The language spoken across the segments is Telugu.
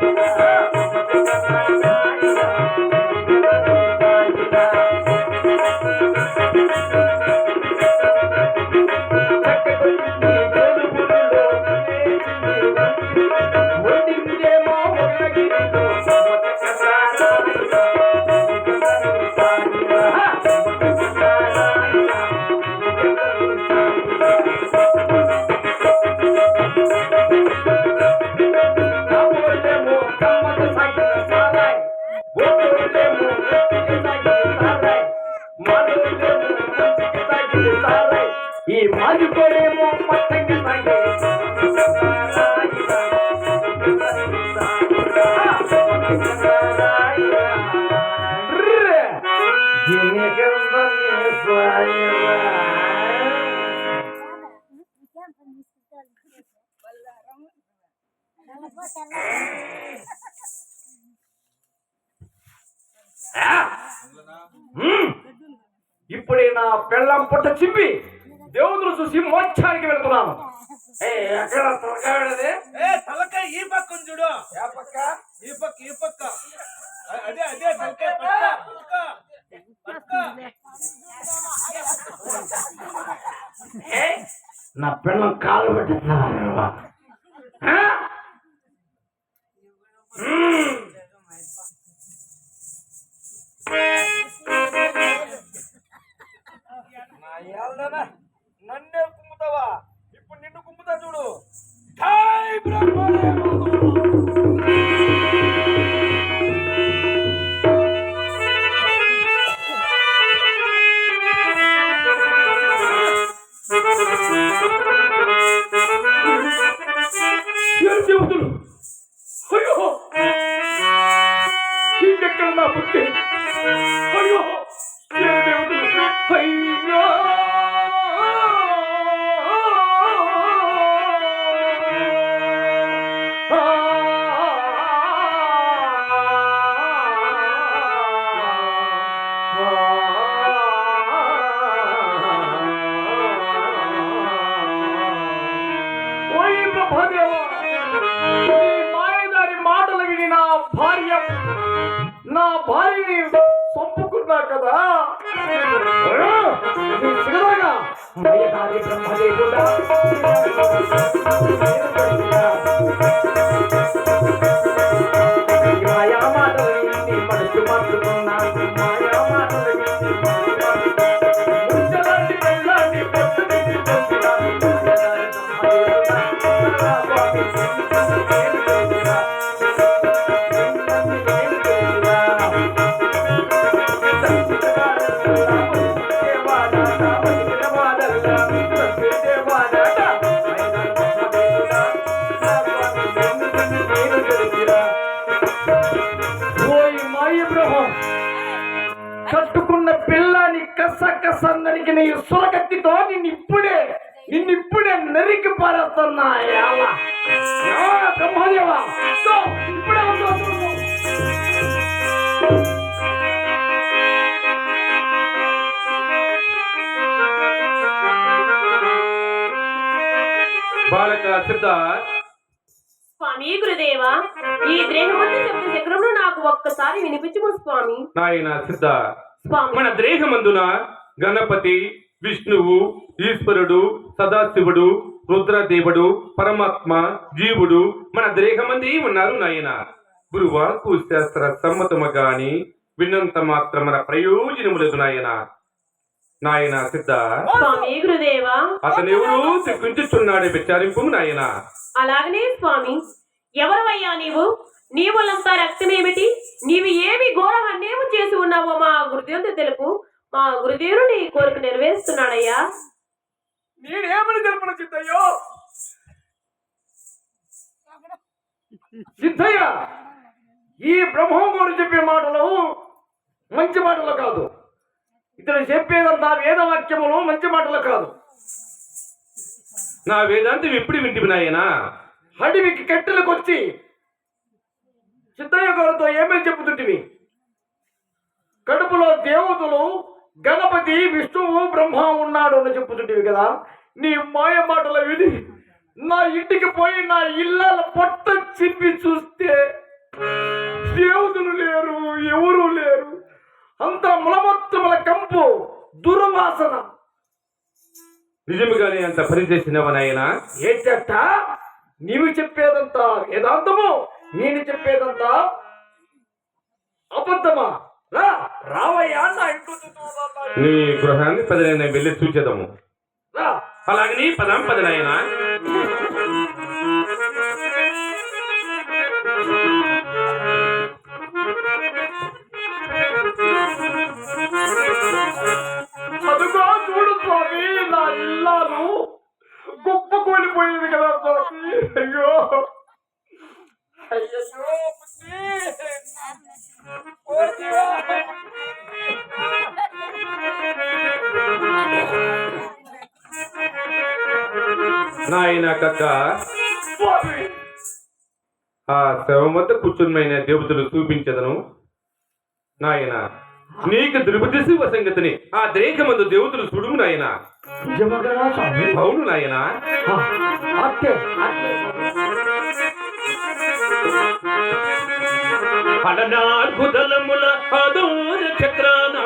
Oh. ఇప్పుడే నా పెళ్ళం పుట్ట చింపి దేవుదులు చూసి మోక్షానికి వెళ్తున్నాను. ఏ ఎక్కడ తొలగాడదే ఏ తలకాయ ఈ పక్క ఉంది చూడు. ఏ పక్క? ఈ పక్క ఈ పక్క. అదే అదే తలకాయ పక్క పక్క పక్క. ఏ? నా పిల్లం కాలు పెట్టిస్తున్నా నన్నే కుమ్ముతావా? ఇప్పుడు నిన్ను కుమ్ముతా చూడు. బ్రహ్మ ప్రభాదేవా మాయదారి మాటలు విని నా భార్య నా భార్యని చంపుకున్నా కదా? బ్రహ్మదేవుడా ఈ సురకత్తితో నిన్ను ఇప్పుడే నిన్ను ఇప్పుడే నరికి పారేస్తున్నా యావా. యావా, బ్రహ్మదేవా తో, ఇప్పుడే. బాలక సిద్ధార్థ్ స్వామి గురుదేవా ఈ దేహమందు శబ్ద చక్రమును నాకు ఒక్కసారి వినిపించము స్వామి నాయన సిద్ధార్థ్ స్వామి మన దేహమందున గణపతి విష్ణువు ఈశ్వరుడు సదాశివుడు రుద్రదేవుడు పరమాత్మ జీవుడు మన దేహమంది ఉన్నారు నాయన. గురువాకు శాస్త్ర సమ్మతము గాని విన్నంత మాత్రమన ప్రయోజనము లేదు నాయన. నాయన సిద్ధ. అతనెవరు విచారింపు నాయన. అలాగనే స్వామి ఎవరవయ్యా నీవు? నీ వల్లంతా రక్తమేమిటి? నీవు ఏమి ఘోర అన్నేము చేసి ఉన్నావో మా గురుదేవుడు తెలుపు. మా గురుదేవుడు నీ కోరిక నెరవేరుస్తున్నాడయ్యా. నేనేమని తెలుపున సిద్ధయ్యో సిద్ధయ్య ఈ బ్రహ్మం గారు చెప్పే మాటలు మంచి మాటలు కాదు. ఇతను చెప్పేదంతా వేదవాక్యములు మంచి మాటలు కాదు. నా వేదాంతం ఎప్పుడు వింటివి నాయనా? అడవికి కట్టెలకు వచ్చి సిద్ధయ్య గారితో ఏమేమి చెప్పుతుంటివి? కడుపులో దేవతలు గణపతి విష్ణువు బ్రహ్మ ఉన్నాడు అని చెప్పుతుంటేవి కదా. నీ మాయ మాటల విని నా ఇంటికి పోయి నా ఇళ్ళ పొట్ట చిప్పి చూస్తే దేవుతులు లేరు ఎవరు లేరు. అంత మలమత్తుల కంపు దుర్వాసన. నిజముగానే అంత పని చేసినవనాయన? చెట్ట నీవు చెప్పేదంతా యథార్థము నేను చెప్పేదంతా అబద్ధమా? నా? నీ గృహాన్ని పదినైనా వెళ్ళి చూచేదము రా. అలాగని పదాం పది నాయనా నాయన కక్క ఆ శవం వద్ద కూర్చున్నమైన దేవతలు చూపించదను. నాయన నీకు తిరుపతి శివ సంగతిని ఆ దేహమందు దేవతలు సుడుము నాయన. అవును నాయన. అడనాద్భుతలముల అదోర చక్రాన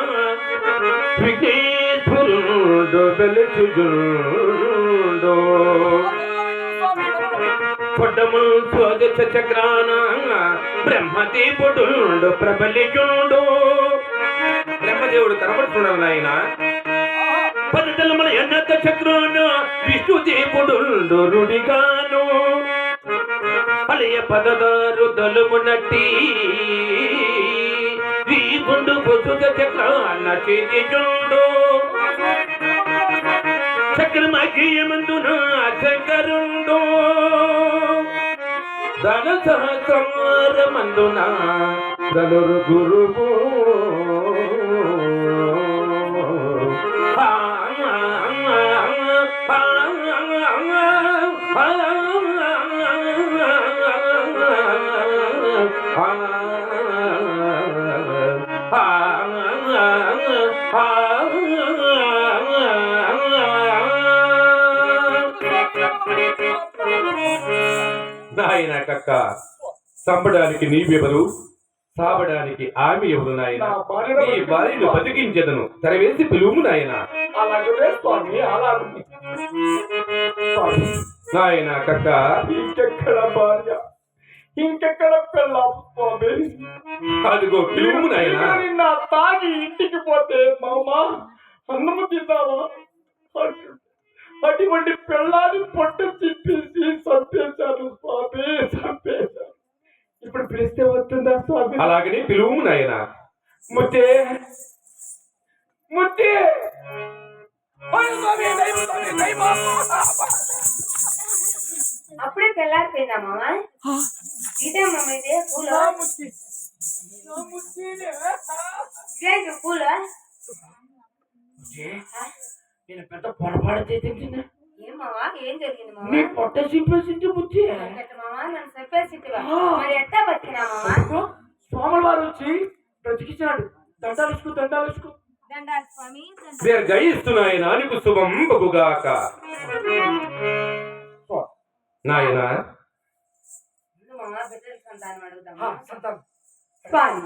విఘ్నేశ్వరుడు వెలుచుజుండు పొడము స్వగత చక్రాన బ్రహ్మదేవుడు ప్రబలిజుండు బ్రహ్మదేవుడు కనబడుతున్నాడు నాయన. మన ఎన్నత చక్రాన విష్ణుదేవుడు రుడిగాను. అలయ పదదారు దలుమునట్టి వీగుండు బొసుగ చక్రాన్న చేతిజుండు చక్రమకీయమందున చకరుండు ధన సహస్రమందున ధనురు గురువు ఆ, నాయన కక్క. చంపడానికి నీవెవరు? సాబడానికి ఆమె ఎవరు నాయన? నా భార్యను బతికించదను. తెరవేసి పిలువు నాయన. నాయన కక్క. ఇంకెక్కడ భార్య? ఇంకెక్కడ స్వామి? అదిగో పిలువు నాయన. నిన్న తాగి ఇంటికి పోతే మామ అన్నము తిన్నావా? అటు- అటువంటి పెళ్ళాన్ని పొట్టు తిప్పేసి చంపేశాను స్వామి చంపేశాను ఇప్పుడు పిలిస్తే వస్తుందా స్వామి? అలాగనే పిలువు నాయన. ముత్తే. ముత్తే. అప్పుడే తెల్లారిపోయిందా మామ? ఇదే మామ ఇదే పూలు? నా ముత్తి. నా ముత్తినే. ఇదేంటి పూలు? నేను పెద్ద పొరపాటు చేసింది ఏం మామ ఏం జరిగింది మామ నీ పొట్ట బతికినా మామ స్వాముల వారు వచ్చి బ్రతికించాడు. దండాలు ఇసుకు దండాలు ఇసుకు. దండాలు స్వామి దీర్ఘయిస్తున్నాయన నీకు శుభం బగుగాక. నాయన. స్వామి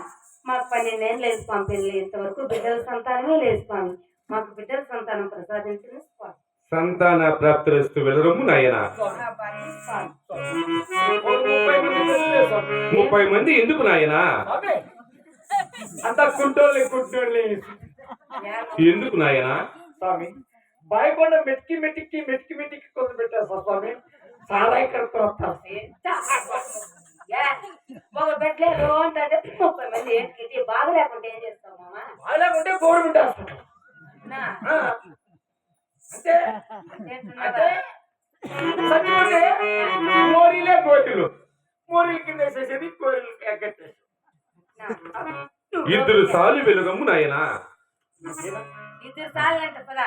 మాకు పన్నెండేళ్ళు లేదు స్వామి పెళ్ళి ఇంతవరకు బిడ్డల సంతానమే లేదు స్వామి. మాకు బిడ్డల సంతానం ప్రసాదించిన స్వామి. సంతాన ప్రాప్తిరస్తు వెళ్ళరము నాయన. ముప్పై మంది ఎందుకు నాయన? అంతా కుంటోళ్ళే కుంటోళ్ళే. ఎందుకు నాయన? స్వామి బాయకొండ మెట్కి మెట్టికి మెట్కి మెట్టికి కొంత పెట్టారు సార్ స్వామి. వస్తారు యా, ఒక బిడ్డలేదు అంటే ముప్పై మంది ఏంటి బాగా లేకుంటే ఏం చేస్తావు మామ అలాగుంటే గవర్నమెంట్ హాస్పిటల్ ఆ. అంటే చచ్చిపోతే మోరీలే గోరీలు మోరీలు కింద వేసేసేది ఎగ్గట్టేసి ఇద్దరు సాలు వెలుగమ్ము నాయన. ఇద్దరు పదా.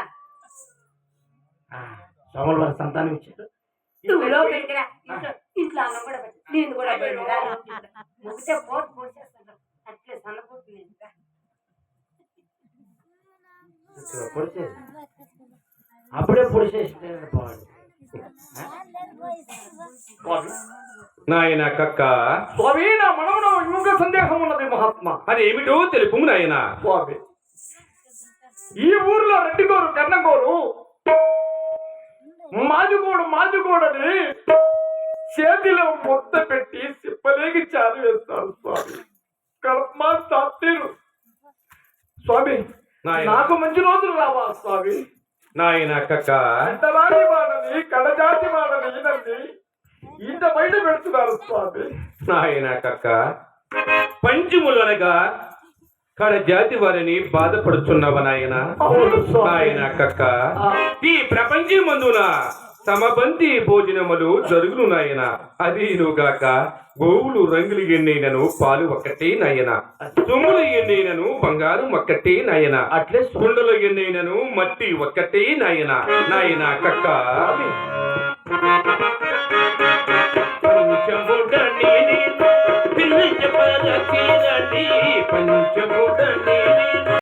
సోమల వారి సంతానం ఇచ్చారు. ఇంట్లో అన్నం కూడా నేను కూడా పెట్టు రా. ముగితే పోటు పోసేస్తాను అట్లే సన్నపోటు అప్పుడే పొడిచేసి నాయన కక్క. స్వామి నా మనవడు ఇంకొక సందేహం ఉన్నది మహాత్మా. అది ఏమిటో తెలుపు నాయన. స్వామి ఈ ఊర్లో రెడ్డిగోరు కన్నగోరు మాదిగోడు మాదిగోడని చేతిలో ముద్ద పెట్టి సిప్పలేకి చాలు వేస్తారు స్వామి. తాతీరు. స్వామి నాయన. నాకు మంచి రోజులు రావా స్వామి. నాయన కక్క అంతలాంటి వాడని కడజాతి వాడని నన్ను ఇంత బయట పెడుతున్నారు స్వామి. నాయన కక్క పంచములు అనగా కడ జాతి వారిని బాధపడుచున్నవ నాయన? నాయన కక్క ఈ ప్రపంచమందున సమబంతి భోజనములు జరుగును నాయన అది నుగాక గోవులు రంగులు ఎన్నైనను పాలు ఒక్కటే నాయన సొమ్ములు ఎన్నైనను బంగారం ఒక్కటే నాయన అట్లే. కుండలు ఎన్నైనను మట్టి ఒక్కటే నాయన నాయన కక్క.